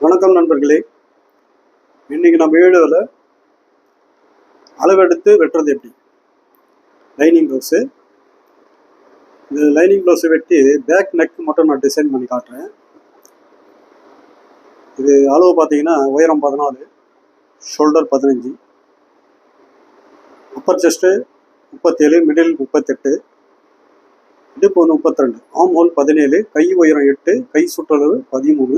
வணக்கம் நண்பர்களே. இன்னைக்கு நம்ம வீடியோவில் அளவெடுத்து வெட்டுறது எப்படி? லைனிங் ப்ளவுஸு இந்த லைனிங் ப்ளவுஸை வெட்டி பேக் நெக் மட்டும் நான் டிசைன் பண்ணி காட்டுறேன். இது அளவு பார்த்தீங்கன்னா உயரம் பதினாலு ஷோல்டர் பதினஞ்சு அப்பர் செஸ்ட்டு முப்பத்தேழு மிடில் முப்பத்தெட்டு இடுப்பு ஒன்று முப்பத்திரெண்டு ஆம் ஹோல் பதினேழு கை உயரம் எட்டு கை சுற்றளவு பதிமூணு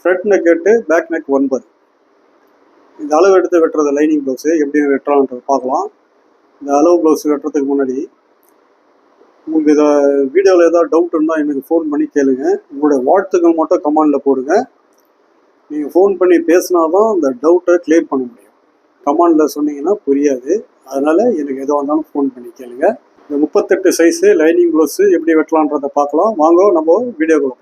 ஃப்ரண்ட் நெக் எட்டு பேக் நெக் ஒன்பது. இந்த அளவு எடுத்து வெட்டுறது லைனிங் ப்ளவுஸு எப்படி வெட்டுறான்றது பார்க்கலாம். இந்த அளவு ப்ளவுஸ் வெட்டுறதுக்கு முன்னாடி உங்களுக்கு இதை வீடியோவில் ஏதாவது டவுட் இருந்தால் எனக்கு ஃபோன் பண்ணி கேளுங்க. உங்களுடைய வாழ்த்துக்கள் மட்டும் கமெண்டில் போடுங்க. நீங்கள் ஃபோன் பண்ணி பேசினா தான் இந்த டவுட்டை கிளியர் பண்ண முடியும். கமெண்டில் சொன்னீங்கன்னா புரியாது. அதனால் எனக்கு எதுவாக இருந்தாலும் ஃபோன் பண்ணி கேளுங்க. இந்த முப்பத்தெட்டு சைஸு லைனிங் ப்ளவுஸு எப்படி வெட்டலான்றதை பார்க்கலாம். வாங்க நம்ம வீடியோக்குள்ள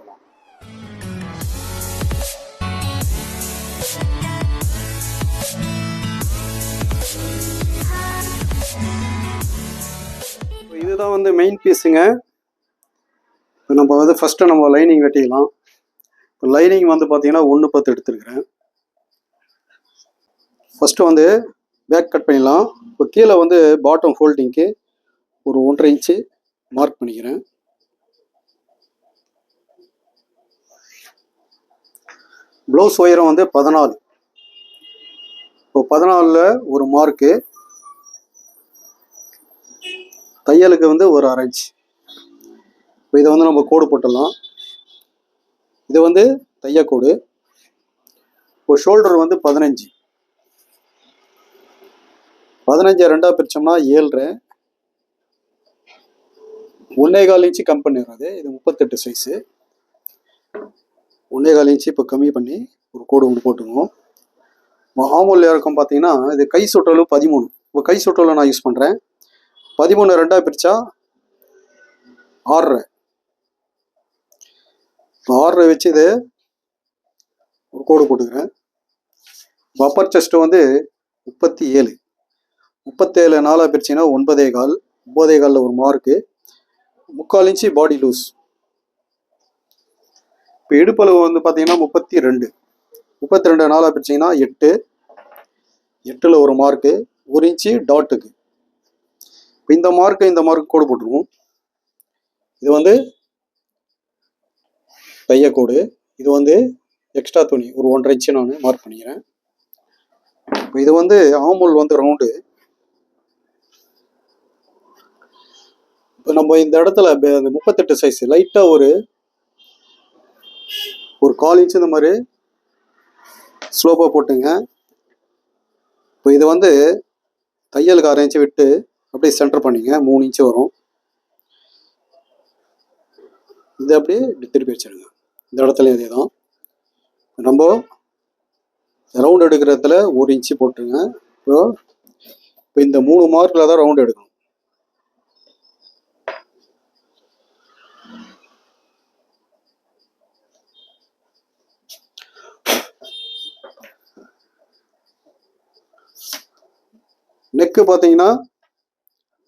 இதுதான் வந்து மெயின் பீஸுங்க இப்போ நம்ம வந்து ஃபஸ்ட்டு நம்ம லைனிங் வெட்டிக்கலாம் இப்போ லைனிங் வந்து பார்த்தீங்கன்னா ஒன்று பத்து எடுத்துருக்குறேன். ஃபஸ்ட்டு வந்து பேக் கட் பண்ணிடலாம். இப்போ கீழே வந்து பாட்டம் ஃபோல்டிங்க்கு ஒரு ஒன்றரை இன்ச்சு மார்க் பண்ணிக்கிறேன். ப்ளவுஸ் உயரம் வந்து பதினாலு. இப்போ பதினாலில் ஒரு மார்க்கு தையலுக்கு வந்து ஒரு அரை இன்ச் இப்போ இதை வந்து நம்ம கோடு போட்டுடலாம். இது வந்து தையக்கோடு இப்போ ஷோல்டர் வந்து பதினஞ்சு. பதினஞ்சு ரெண்டாக பிரிச்சோம்னா ஏழ்ரை. ஒன்னே கால் இன்ச்சு கம் பண்ணிடுறது. இது முப்பத்தெட்டு சைஸு ஒன்னே கால் இன்ச்சு இப்போ கம்மி பண்ணி ஒரு கோடு ஒன்று போட்டுக்குவோம் ஆமூல் இறக்கம் பார்த்தீங்கன்னா இது கை சுற்றளவு பதிமூணு. இப்போ கை சுற்றளவு நான் யூஸ் பண்ணுறேன் பதிமூணு ரெண்டாக பிரித்தா ஆறரை. இப்போ ஆறரை வச்சு இது ஒரு கோடு போட்டுக்கிறேன். அப்பர் செஸ்ட்டு வந்து முப்பத்தி ஏழு முப்பத்தேழு நாலாக பிரிச்சிங்கன்னா ஒன்பதே கால் ஒன்பதே காலில் ஒரு மார்க்கு முக்கால் இன்ச்சு பாடி லூஸ் இப்போ இடுப்பளவு வந்து பார்த்தீங்கன்னா முப்பத்தி ரெண்டு முப்பத்தி ரெண்டு நாளாக பிரிச்சிங்கன்னா எட்டு. எட்டில் ஒரு மார்க்கு ஒரு இன்ச்சு டாட்டுக்கு இப்போ இந்த மார்க்கு இந்த மார்க் கோடு போட்டுருவோம் இது வந்து தையக்கோடு இது வந்து எக்ஸ்ட்ரா துணி. ஒரு ஒன்றரை இன்ச்சு நான் மார்க் பண்ணிக்கிறேன். இப்போ இது வந்து ஆம்பூல் வந்து ரவுண்டு இப்போ நம்ம இந்த இடத்துல அந்த முப்பத்தெட்டு சைஸ் லைட்டாக ஒரு ஒரு கால் இன்ச்சு இந்த மாதிரி ஸ்லோப்பாக போட்டுங்க. இப்போ இது வந்து தையலுக்கு அரை இன்ச்சு விட்டு அப்படியே சென்டர் பண்ணிங்க. மூணு இன்ச்சு வரும். இது அப்படியே திருப்பி வச்சிருங்க. இந்த இடத்துலையும் அதே தான் நம்ம ரவுண்ட் எடுக்கிறதுல ஒரு இன்ச்சு போட்டுருங்க. இப்போ இப்போ இந்த மூணு மார்க்கில் தான் ரவுண்ட் எடுக்கணும். நெக்கு பார்த்தீங்கன்னா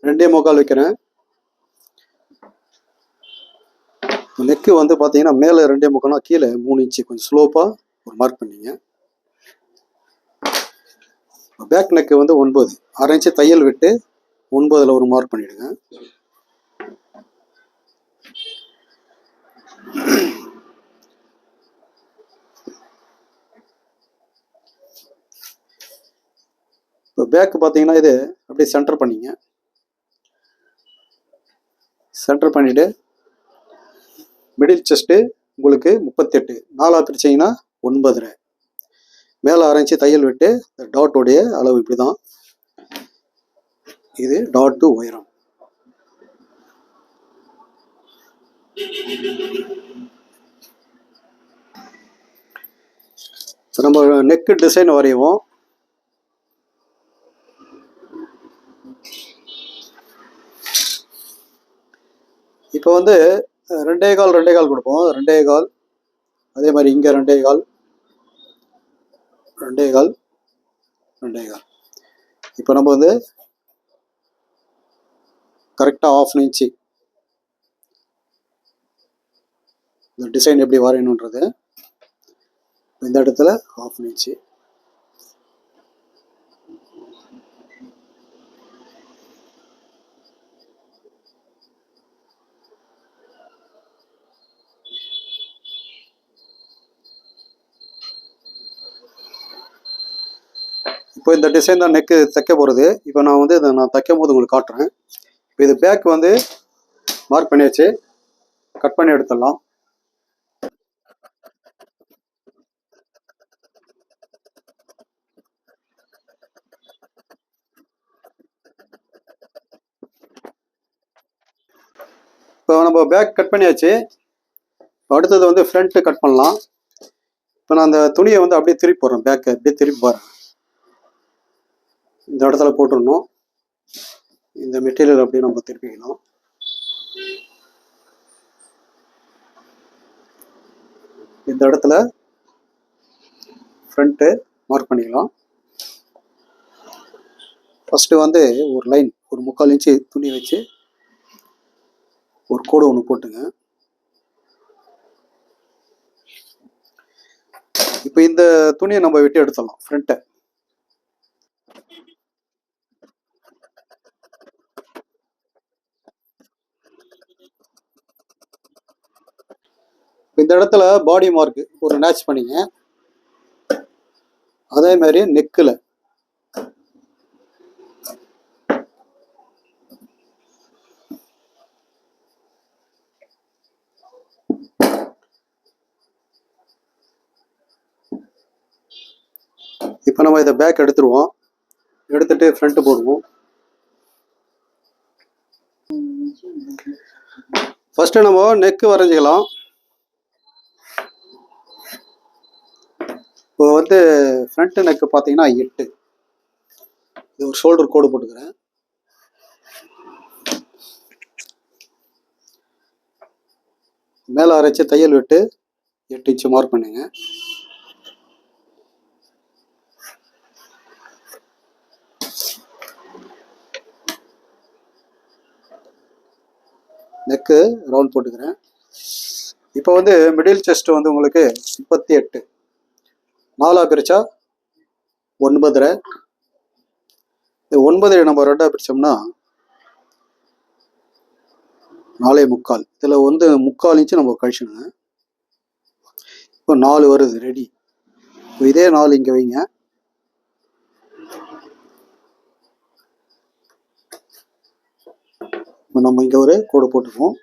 ரெண்டே முக்கால் வைக்கிறேன். நெக்கு வந்து பார்த்தீங்கன்னா மேலே ரெண்டே முக்கம்னா கீழே மூணு இன்ச்சு கொஞ்சம் ஸ்லோப்பாக ஒரு மார்க் பண்ணிங்க. பேக் நெக்கு வந்து ஒன்பது. அரை இன்ச்சு தையல் விட்டு ஒன்பதில் ஒரு மார்க் பண்ணிடுங்க. இப்போ பேக் பார்த்தீங்கன்னா இது அப்படியே சென்டர் பண்ணிங்க. சென்டர் பண்ணிவிட்டு மிடில் செஸ்ட்டு உங்களுக்கு முப்பத்தெட்டு நாலாக பிரிச்சிங்கன்னா ஒன்பதரை. மேலே ஆரம்பிச்சு தையல் விட்டு இந்த டாட்டோடைய அளவு இப்படி தான் இது டாட்டு உயரம். நம்ம நெக்கு டிசைன் வரைவோம். இப்போ வந்து ரெண்டே கால் ரெண்டே கால் கொடுப்போம். ரெண்டே கால். அதே மாதிரி இங்கே ரெண்டே கால். ரெண்டே கால். ரெண்டே கால். இப்போ நம்ம வந்து கரெக்டாக ஆஃப் இன்ச்சு இந்த டிசைன் எப்படி வரையணுன்றது இந்த இடத்துல ஆஃப் இன்ச்சு இப்போ இந்த டிசைன் தான் நெக்கு தைக்க போகிறது இப்போ நான் வந்து இதை நான் தைக்கும் போது உங்களுக்கு காட்டுறேன். இப்போ இது பேக் வந்து மார்க் பண்ணியாச்சு. கட் பண்ணி எடுத்துடலாம். இப்போ நம்ம பேக் கட் பண்ணியாச்சு. அடுத்தது வந்து ஃப்ரண்ட்டு கட் பண்ணலாம். இப்போ நான் அந்த துணியை வந்து அப்படியே திருப்பி போடுறேன். பேக்கை அப்படியே திருப்பி போகிறேன் இந்த இடத்துல போட்டுடணும். இந்த மெட்டீரியல் அப்படியே நம்ம திருப்பிக்கணும். இந்த இடத்துல ஃப்ரண்ட்டு மார்க் பண்ணிக்கலாம். ஃபஸ்ட்டு வந்து ஒரு லைன் ஒரு முக்கால் இன்ச்சு துணி வச்சு ஒரு கோடு ஒன்று போட்டுங்க. இப்போ இந்த துணியை நம்ம வெட்டி எடுத்துடலாம் ஃப்ரண்ட்டை இந்த இடத்துல பாடி மார்க் ஒரு மேட்ச் பண்ணிங்க. அதே மாதிரி நெக்கில் இப்போ நம்ம இதை பேக் எடுத்துருவோம். எடுத்துட்டு ஃப்ரண்ட்டு போடுவோம். ஃபஸ்ட்டு நம்ம நெக்கு வரைஞ்சிக்கலாம். இப்போ வந்து ஃப்ரண்ட் நெக்கு பார்த்தீங்கன்னா எட்டு. இது ஒரு ஷோல்டர் கோடு போட்டுக்கிறேன். மேலே அரைச்சி தையல் விட்டு எட்டு இன்ச்சு மார்க் பண்ணுங்க. நெக்கு ரவுண்ட் போட்டுக்கிறேன். இப்போ வந்து மிடில் செஸ்ட் வந்து உங்களுக்கு முப்பத்தி எட்டு. நாலாக பிரித்தா ஒன்பதரை. இந்த ஒன்பதரை நம்ம ரெண்டாக பிரித்தோம்னா நாலே முக்கால். இதில் வந்து முக்கால் இன்ச்சு நம்ம கழிச்சணுங்க இப்போ நாலு வருது ரெடி. இப்போ இதே நாலு இங்கே வைங்க. இப்போ நம்ம இங்கே ஒரு கோடு போட்டுப்போம்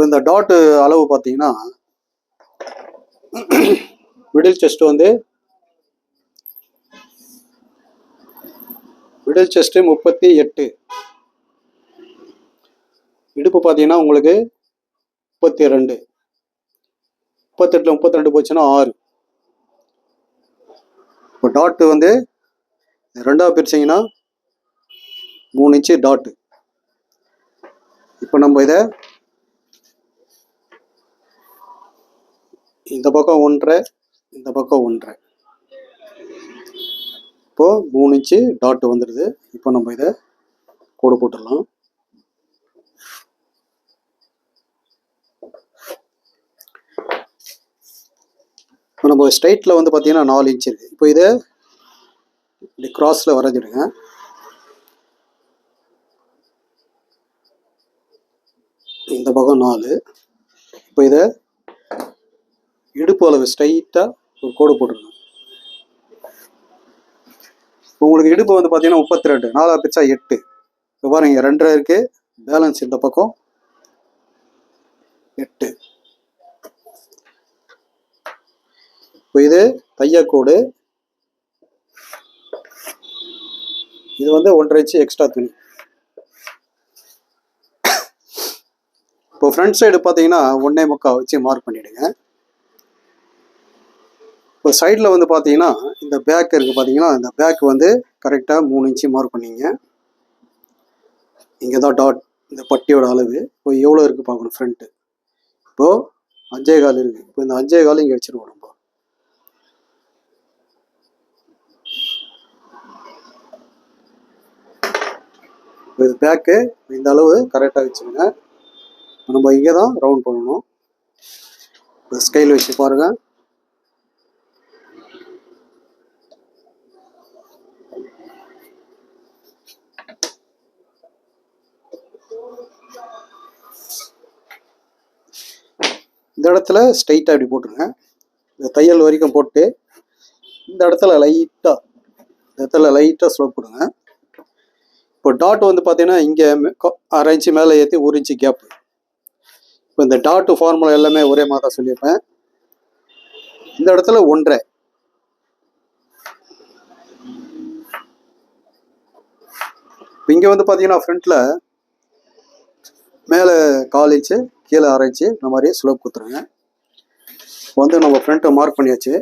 இப்போ இந்த டாட்டு அளவு பார்த்தீங்கன்னா மிடில் செஸ்ட் வந்து மிடில் செஸ்ட்டு முப்பத்தி எட்டு. இடுப்பு பார்த்தீங்கன்னா உங்களுக்கு முப்பத்தி ரெண்டு முப்பத்தெட்டில் முப்பத்தி ரெண்டு போச்சுன்னா ஆறு. இப்போ டாட்டு வந்து ரெண்டாவது பிரிச்சிங்கன்னா மூணு இன்ச்சு டாட்டு இப்போ நம்ம இதை இந்த பக்கம் ஒன்றரை இந்த பக்கம் ஒன்றரை. இப்போ மூணு இன்ச்சு டாட் வந்துடுது இப்போ நம்ம இதை கோடு போட்டுடலாம். இப்போ நம்ம ஸ்ட்ரைட்டில் வந்து பார்த்தீங்கன்னா நாலு இன்ச் இருக்குது இப்போ இதை இப்படி கிராஸில் வரைஞ்சிடுங்க இந்த பக்கம் நாலு. இப்போ இதை இடுப்பு அளவு ஸ்ட்ரைட்டாக ஒரு கோடு போட்டுருங்க இப்போ உங்களுக்கு இடுப்பு வந்து பார்த்தீங்கன்னா முப்பத்தி ரெண்டு நாலா பிச்சா எட்டு. இப்போ பாருங்க ரெண்டரை இருக்கு. பேலன்ஸ் இந்த பக்கம் எட்டு. இப்போ இது தையக்கோடு இது வந்து ஒன்றரை இன்ச்சு எக்ஸ்ட்ரா துணி. இப்போ ஃப்ரண்ட் சைடு பார்த்தீங்கன்னா ஒன்றே முக்கால் வச்சு மார்க் பண்ணிவிடுங்க இப்போ சைடில் வந்து பார்த்தீங்கன்னா இந்த பேக் இருக்குது பார்த்தீங்கன்னா இந்த பேக் வந்து கரெக்டாக மூணு இன்ச்சு மார்க் பண்ணிங்க. இங்கே தான் டாட் இந்த பட்டியோட அளவு. இப்போ எவ்வளோ இருக்குது பார்க்கணும் ஃப்ரண்ட்டு இப்போது அஞ்சே கால் இருக்குது இப்போ இந்த அஞ்சே கால் இங்கே வச்சுருவோம் நம்ம. இது பேக்கு இந்த அளவு கரெக்டாக வச்சுருங்க. நம்ம இங்கே தான் ரவுண்ட் பண்ணணும் ஸ்கைல் வச்சு பாருங்கள் இந்த இடத்துல ஸ்ட்ரைட்டாக இப்படி போட்டுருங்க. இந்த தையல் வரைக்கும் போட்டு இந்த இடத்துல லைட்டாக இந்த இடத்துல லைட்டாக ஸ்லோப் கொடுங்க இப்போ டாட் வந்து பார்த்தீங்கன்னா இங்கே அரை இன்ச்சு மேலே ஏற்றி ஒரு இன்ச்சு கேப்பு இப்போ இந்த டாட்டு ஃபார்முலா எல்லாமே ஒரே மாதிரி தான் சொல்லியிருப்பேன். இந்த இடத்துல ஒன்றரை. இப்போ இங்கே வந்து பார்த்தீங்கன்னா ஃப்ரண்ட்டில் மேலே கால் இன்ச்சு கீழே அரை இன்ச்சு இந்த மாதிரி ஸ்லோப் கொடுத்துருங்க. இப்போ வந்து நம்ம ஃப்ரண்ட்டை மார்க் பண்ணியாச்சு.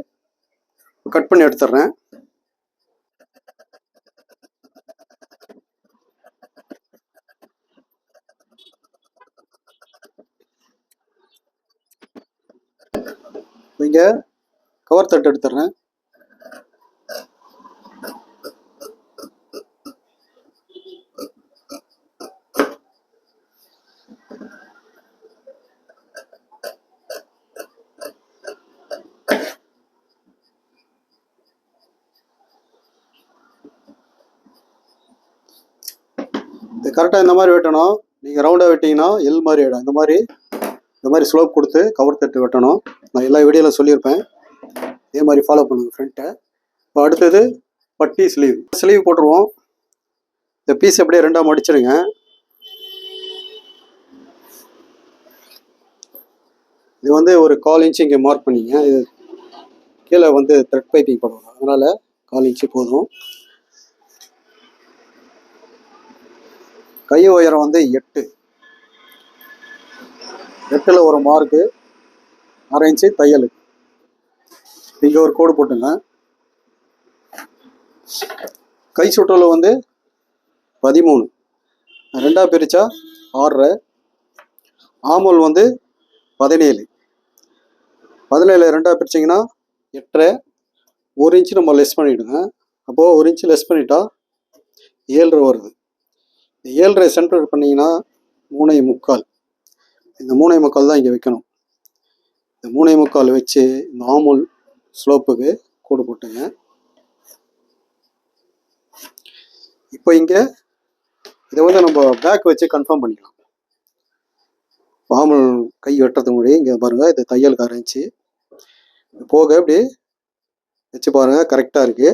கட் பண்ணி எடுத்துடுறேன் இங்கே கவர் தட்டு எடுத்துடுறேன் கரெக்டாக இந்த மாதிரி வெட்டணும். நீங்கள் ரவுண்டாக வெட்டிங்கன்னா எல் மாதிரி ஆகிடும் இந்த மாதிரி இந்த மாதிரி ஸ்லோப் கொடுத்து கவர் தட்டு வெட்டணும். நான் எல்லா வீடியோவில் சொல்லியிருப்பேன். இதே மாதிரி ஃபாலோ பண்ணுங்கள் ஃப்ரண்ட்டை இப்போ அடுத்தது பட்டி ஸ்லீவ் ஸ்லீவ் போட்டுருவோம். இந்த பீஸ் அப்படியே ரெண்டாக மடிச்சிடுங்க இது வந்து ஒரு கால் இன்ச்சு இங்கே மார்க் பண்ணிங்க. இது கீழே வந்து த்ரெட் பைப்பிங் பண்ணுவோம் அதனால் கால் இன்ச்சு போதும். கை உயரம் வந்து எட்டு. எட்டில் ஒரு மார்க்கு அரை இன்ச்சு தையல். இங்கே ஒரு கோடு போட்டுங்க. கை சுற்றளவு வந்து பதிமூணு. ரெண்டாக பிரித்தா ஆறரை. ஆமல் வந்து பதினேழு. பதினேழு ரெண்டாக பிரிச்சிங்கன்னா எட்டரை. ஒரு இன்ச்சு நம்ம லெஸ் பண்ணிவிடுங்க அப்போது ஒரு இன்ச்சு லெஸ் பண்ணிட்டா ஏழரை வருது. ஏழரை சென்டர் பண்ணிங்கன்னா மூணை முக்கால். இந்த மூணை முக்கால் தான் இங்கே வைக்கணும். இந்த மூணை முக்கால் வச்சு இந்த ஆமுல் ஸ்லோப்புக்கு கோடு போட்டுங்க. இப்போ இங்கே இதை வந்து நம்ம பேக் வச்சு கன்ஃபார்ம் பண்ணிக்கலாம். ஆமூல் கை வெட்டுறதுக்கு முன்னாடி இங்கே பாருங்கள் இது தையலுக்கு ஆரம்பிச்சு. போக இப்படி வச்சு பாருங்கள் கரெக்டாக இருக்குது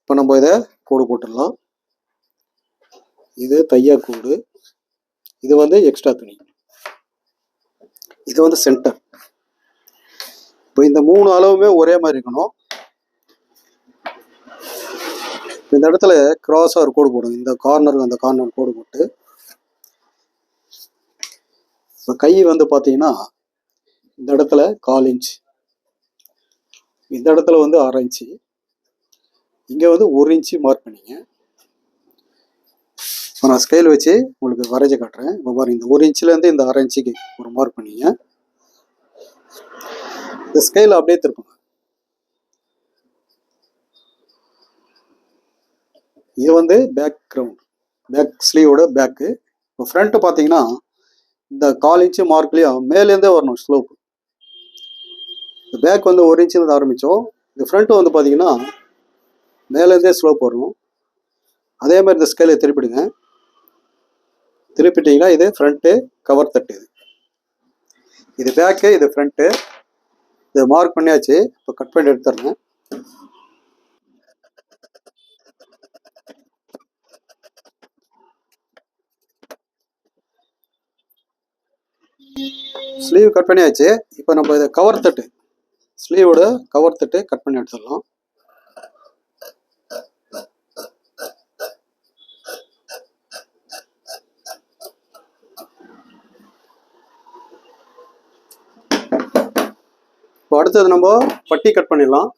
இப்போ நம்ம இதை கோடு போட்டுடலாம். இது தையா கோடு இது வந்து எக்ஸ்ட்ரா துணி. இது வந்து சென்டர் இப்போ இந்த மூணு அளவுமே ஒரே மாதிரி இருக்கணும். இந்த இடத்துல கிராஸாக ஒரு கோடு போடும் இந்த கார்னருக்கு அந்த கார்னர் கோடு போட்டு. இப்போ கை வந்து பார்த்தீங்கன்னா இந்த இடத்துல கால் இன்ச் இந்த இடத்துல வந்து அரை இன்ச்சு இங்கே வந்து ஒரு இன்ச்சு மார்க் பண்ணிங்க. இப்போ நான் ஸ்கேல் வச்சு உங்களுக்கு வரைஞ்சு காட்டுறேன். இப்போ பாருங்க இந்த ஒரு இன்ச்சிலேருந்து இந்த அரை இன்ச்சுக்கு ஒரு மார்க் பண்ணிங்க. இந்த ஸ்கேல் அப்படியே திருப்புங்க. இது வந்து பேக் கிரவுண்ட் பேக் ஸ்லீவோட பேக்கு இப்போ ஃப்ரண்ட்டு பார்த்தீங்கன்னா இந்த கால் இன்ச்சு மார்க்லேயும் மேலேருந்தே வரணும் ஸ்லோப்பு இந்த பேக் வந்து ஒரு இன்ச்சுலேருந்து ஆரம்பித்தோம் இந்த ஃப்ரண்ட்டு வந்து பார்த்தீங்கன்னா மேலேருந்தே ஸ்லோப் வரணும். அதே மாதிரி இந்த ஸ்கேலை திருப்பிடுங்க. திருப்பிட்டீங்கன்னா இது ஃப்ரண்ட்டு கவர் தட்டு இது. இது பேக்கு இது ஃப்ரண்ட்டு இது மார்க் பண்ணியாச்சு. இப்போ கட் பண்ணி எடுத்துடுறேன். ஸ்லீவ் கட் பண்ணியாச்சு. இப்போ நம்ம இதை கவர் தட்டு. ஸ்லீவோட கவர் தட்டு கட் பண்ணி எடுத்துடலாம். அடுத்தது நம்ம பட்டி கட் பண்ணிடலாம்.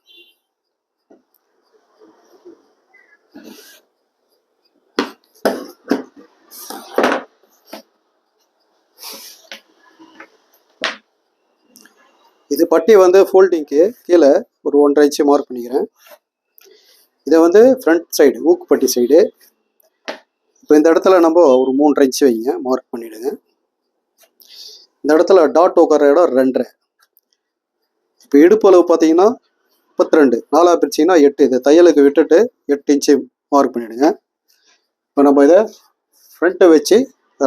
இது பட்டி வந்து ஃபோல்டிங்க்கு கீழே ஒரு ஒன்றரை இன்ச்சு மார்க் பண்ணிக்கிறேன். இதை வந்து ஃப்ரண்ட் சைடு ஊக்கு பட்டி சைடு இப்போ இந்த இடத்துல நம்ம ஒரு மூன்றரை இன்ச்சு வைங்க மார்க் பண்ணிவிடுங்க இந்த இடத்துல டாட் உட்கார இடம் ரெண்டரை. இப்போ இடுப்பு அளவு பார்த்தீங்கன்னா முப்பத்தி ரெண்டு நாலாக பிரிச்சிங்கன்னா எட்டு. இது தையலுக்கு விட்டுட்டு எட்டு இன்ச்சு மார்க் பண்ணிவிடுங்க இப்போ நம்ம இதை ஃப்ரண்ட்டை வச்சு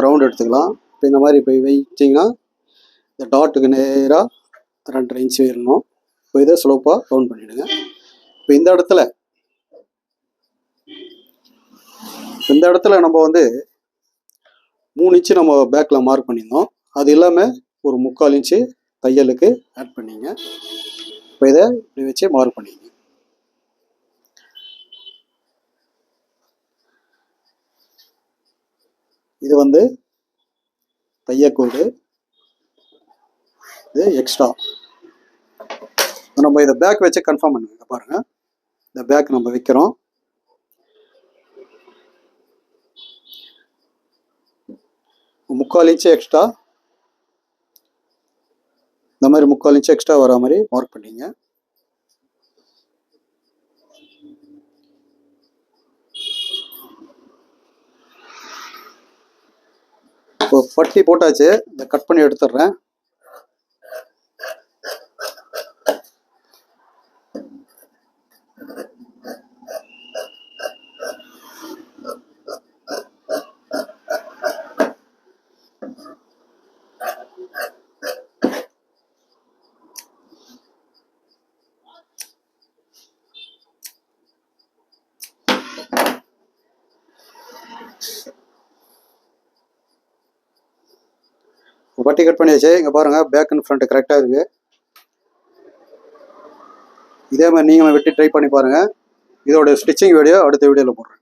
ரவுண்ட் எடுத்துக்கலாம். இப்போ இந்த மாதிரி போய் வச்சிங்கன்னா இந்த டாட்டுக்கு நேராக ரெண்டரை இன்ச்சு வரணும் இப்போ இதை ஸ்லோப்பாக ரவுண்ட் பண்ணிவிடுங்க இப்போ இந்த இடத்துல இந்த இடத்துல நம்ம வந்து மூணு இன்ச்சு நம்ம பேக்கில் மார்க் பண்ணியிருந்தோம். அது இல்லாமல் ஒரு முக்கால் இன்ச்சு தையலுக்கு ஆட் பண்ணிங்க. இப்போ இதை இப்படி வச்சு மார்க் பண்ணிக்கணும் இது வந்து தையக்கூடு இது எக்ஸ்ட்ரா நம்ம இதை பேக் வச்சு கன்ஃபார்ம் பண்ணுங்க. பாருங்கள் பாருங்க. இந்த பேக் நம்ம வைக்கிறோம். முக்கால் இன்ச்சு எக்ஸ்ட்ரா இந்த மாதிரி முக்கால் இன்ச்சு எக்ஸ்ட்ரா வர மாதிரி மார்க் பண்ணிங்க. இப்போ பட்டி போட்டாச்சு இதை கட் பண்ணி எடுத்துடுறேன். பட்டி கட் பண்ணியாச்சு. இங்கே பாருங்கள் பேக் அண்ட் ஃப்ரண்ட் கரெக்டாக இருக்குது இதே மாதிரி நீங்களும் வெட்டி ட்ரை பண்ணி பாருங்கள் இதோட ஸ்டிச்சிங் வீடியோ அடுத்த வீடியோவில் போடுறேன்.